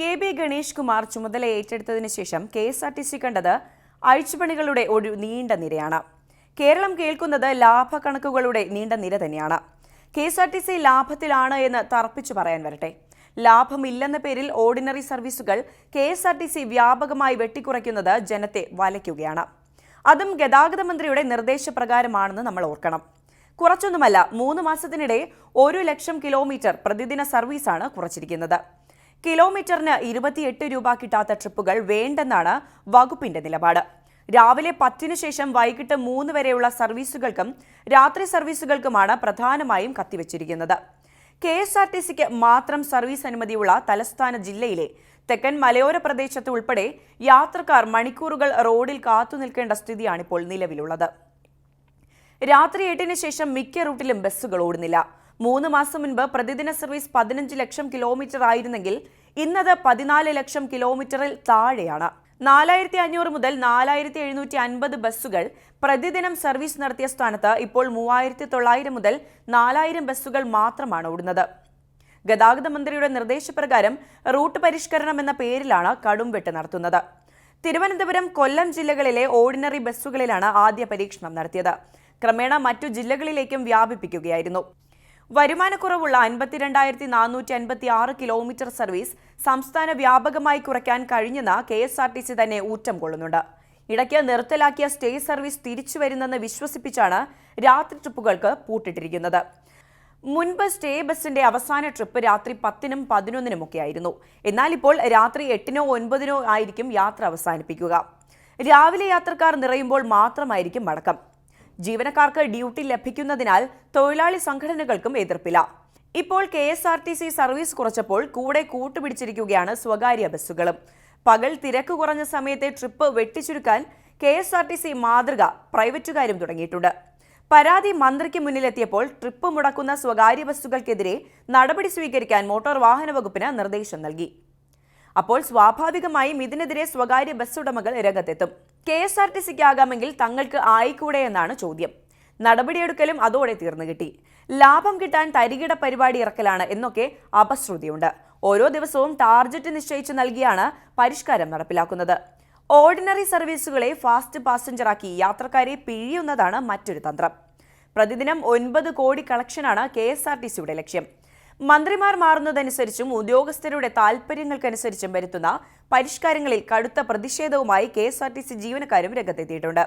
K B Ganesh Kumar ചുമതല ഏറ്റെടുത്തതിനു ശേഷം K S R T C കണ്ടത് അഴിച്ചുപണികളുടെ ഒരു നീണ്ട നിരയാണ്. കേരളം കേൾക്കുന്നത് ലാഭക്കണക്കുകളുടെ നീണ്ട നിര തന്നെയാണ്. K S R T C ലാഭത്തിലാണ് എന്ന് തർപ്പിച്ചു പറയാൻ വരട്ടെ. ലാഭമില്ലെന്ന പേരിൽ ഓർഡിനറി സർവീസുകൾ K S R T C വ്യാപകമായി വെട്ടിക്കുറയ്ക്കുന്നത് ജനത്തെ വലയ്ക്കുകയാണ്. അതും ഗതാഗത മന്ത്രിയുടെ നിർദ്ദേശപ്രകാരമാണെന്ന് നമ്മൾ ഓർക്കണം. കുറച്ചൊന്നുമല്ല മൂന്ന് മാസത്തിനിടെ ഒരു ലക്ഷം കിലോമീറ്റർ പ്രതിദിന സർവീസാണ് കുറച്ചിരിക്കുന്നത്. കിലോമീറ്ററിന് ഇരുപത്തിയെട്ട് രൂപ കിട്ടാത്ത ട്രിപ്പുകൾ വേണ്ടെന്നാണ് വകുപ്പിന്റെ നിലപാട്. രാവിലെ പത്തിനു ശേഷം വൈകിട്ട് മൂന്ന് വരെയുള്ള സർവീസുകൾക്കും രാത്രി സർവീസുകൾക്കുമാണ് പ്രധാനമായും കത്തിവച്ചിരിക്കുന്നത്. കെ എസ് ആർ ടി സിക്ക് മാത്രം സർവീസ് അനുമതിയുള്ള തലസ്ഥാന ജില്ലയിലെ തെക്കൻ മലയോര പ്രദേശത്ത് ഉൾപ്പെടെ യാത്രക്കാർ മണിക്കൂറുകൾ റോഡിൽ കാത്തുനിൽക്കേണ്ട സ്ഥിതിയാണിപ്പോൾ നിലവിലുള്ളത്. രാത്രി എട്ടിന് ശേഷം മിക്ക റൂട്ടിലും ബസ്സുകൾ ഓടുന്നില്ല. മൂന്ന് മാസം മുൻപ് പ്രതിദിന സർവീസ് പതിനഞ്ച് ലക്ഷം കിലോമീറ്റർ ആയിരുന്നെങ്കിൽ ഇന്നത് പതിനാല് ലക്ഷം കിലോമീറ്ററിൽ താഴെയാണ്. നാലായിരത്തി അഞ്ഞൂറ് മുതൽ നാലായിരത്തി എഴുന്നൂറ്റി അൻപത് ബസ്സുകൾ പ്രതിദിനം സർവീസ് നടത്തിയ സ്ഥാനത്ത് ഇപ്പോൾ മൂവായിരത്തി തൊള്ളായിരം മുതൽ നാലായിരം ബസ്സുകൾ മാത്രമാണ് ഓടുന്നത്. ഗതാഗത മന്ത്രിയുടെ നിർദ്ദേശപ്രകാരം റൂട്ട് പരിഷ്കരണം എന്ന പേരിലാണ് കടുംവെട്ട് നടത്തുന്നത്. തിരുവനന്തപുരം കൊല്ലം ജില്ലകളിലെ ഓർഡിനറി ബസ്സുകളിലാണ് ആദ്യ പരീക്ഷണം നടത്തിയത്. ക്രമേണ മറ്റു ജില്ലകളിലേക്കും വ്യാപിപ്പിക്കുകയായിരുന്നു. വരുമാനക്കുറവുള്ള അൻപത്തിരണ്ടായിരത്തി നാനൂറ്റി അൻപത്തി ആറ് കിലോമീറ്റർ സർവീസ് സംസ്ഥാന വ്യാപകമായി കുറയ്ക്കാൻ കഴിഞ്ഞെന്ന് K S R T C തന്നെ ഊറ്റം കൊള്ളുന്നുണ്ട്. ഇടയ്ക്ക് നിർത്തലാക്കിയ സ്റ്റേ സർവീസ് തിരിച്ചു വരുന്നെന്ന് വിശ്വസിപ്പിച്ചാണ് രാത്രി ട്രിപ്പുകൾക്ക് പൂട്ടിട്ടിരിക്കുന്നത്. മുൻപ് സ്റ്റേ ബസിന്റെ അവസാന ട്രിപ്പ് രാത്രി പത്തിനും പതിനൊന്നിനും ഒക്കെ ആയിരുന്നു എന്നാൽ ഇപ്പോൾ രാത്രി എട്ടിനോ ഒൻപതിനോ ആയിരിക്കും യാത്ര അവസാനിപ്പിക്കുക. രാവിലെ യാത്രക്കാർ നിറയുമ്പോൾ മാത്രമായിരിക്കും മടക്കം. ജീവനക്കാർക്ക് ഡ്യൂട്ടി ലഭിക്കുന്നതിനാൽ തൊഴിലാളി സംഘടനകൾക്കും എതിർപ്പില്ല. ഇപ്പോൾ K S R T C service കുറച്ചപ്പോൾ കൂടെ കൂട്ടുപിടിച്ചിരിക്കുകയാണ് സ്വകാര്യ ബസ്സുകളും. പകൽ തിരക്ക് കുറഞ്ഞ സമയത്തെ trip വെട്ടിച്ചുരുക്കാൻ K S R T C മാതൃക പ്രൈവറ്റുകാരും തുടങ്ങിയിട്ടുണ്ട്. പരാതി മന്ത്രിക്ക് മുന്നിലെത്തിയപ്പോൾ ട്രിപ്പ് മുടക്കുന്ന സ്വകാര്യ ബസ്സുകൾക്കെതിരെ നടപടി സ്വീകരിക്കാൻ മോട്ടോർ വാഹന വകുപ്പിന് നിർദ്ദേശം നൽകി. അപ്പോൾ സ്വാഭാവികമായും ഇതിനെതിരെ സ്വകാര്യ ബസ് ഉടമകൾ രംഗത്തെത്തും. കെ എസ് ആർ ടി സിക്ക് ആകാമെങ്കിൽ തങ്ങൾക്ക് ആയിക്കൂടെ എന്നാണ് ചോദ്യം. നടപടിയെടുക്കലും അതോടെ തീർന്നു കിട്ടി. ലാഭം കിട്ടാൻ തരികിട പരിപാടി ഇറക്കലാണ് എന്നൊക്കെ അപശ്രുതിയുണ്ട്. ഓരോ ദിവസവും ടാർജറ്റ് നിശ്ചയിച്ചു നൽകിയാണ് പരിഷ്കാരം നടപ്പിലാക്കുന്നത്. ഓർഡിനറി സർവീസുകളെ ഫാസ്റ്റ് പാസഞ്ചറാക്കി യാത്രക്കാരെ പിഴിയുന്നതാണ് മറ്റൊരു തന്ത്രം. പ്രതിദിനം ഒൻപത് കോടി കളക്ഷനാണ് കെ എസ് ആർ ടി സിയുടെ ലക്ഷ്യം. മന്ത്രിമാർ മാറുന്നതനുസരിച്ചും ഉദ്യോഗസ്ഥരുടെ താൽപര്യങ്ങൾക്കനുസരിച്ചും വരുത്തുന്ന പരിഷ്കാരങ്ങളിൽ കടുത്ത പ്രതിഷേധവുമായി K S R T C ജീവനക്കാരും രംഗത്തെത്തിയിട്ടുണ്ട്.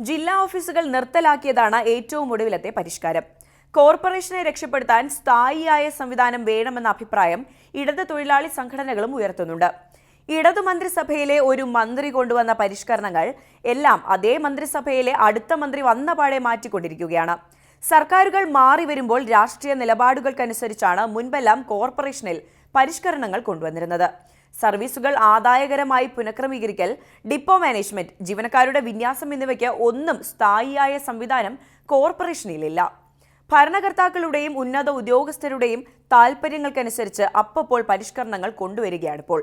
ജില്ലാ ഓഫീസുകൾ നിർത്തലാക്കിയതാണ് ഏറ്റവും ഒടുവിലത്തെ പരിഷ്കാരം. കോർപ്പറേഷനെ രക്ഷപ്പെടുത്താൻ സ്ഥായിയായ സംവിധാനം വേണമെന്ന അഭിപ്രായം ഇടത് തൊഴിലാളി സംഘടനകളും ഉയർത്തുന്നുണ്ട്. ഇടതു മന്ത്രിസഭയിലെ ഒരു മന്ത്രി കൊണ്ടുവന്ന പരിഷ്കരണങ്ങൾ എല്ലാം അതേ മന്ത്രിസഭയിലെ അടുത്ത മന്ത്രി വന്ന പാടെ മാറ്റിക്കൊണ്ടിരിക്കുകയാണ്. സർക്കാരുകൾ മാറി വരുമ്പോൾ രാഷ്ട്രീയ നിലപാടുകൾക്കനുസരിച്ചാണ് മുൻപെല്ലാം കോർപ്പറേഷനിൽ പരിഷ്കരണങ്ങൾ കൊണ്ടുവന്നിരുന്നത്. സർവീസുകൾ ആദായകരമായി പുനഃക്രമീകരിക്കൽ ഡിപ്പോ മാനേജ്മെന്റ് ജീവനക്കാരുടെ വിന്യാസം എന്നിവയ്ക്ക് ഒന്നും സ്ഥായിയായ സംവിധാനം കോർപ്പറേഷനിലില്ല. ഭരണകർത്താക്കളുടെയും ഉന്നത ഉദ്യോഗസ്ഥരുടെയും താൽപര്യങ്ങൾക്കനുസരിച്ച് അപ്പപ്പോൾ പരിഷ്കരണങ്ങൾ കൊണ്ടുവരികയാണിപ്പോൾ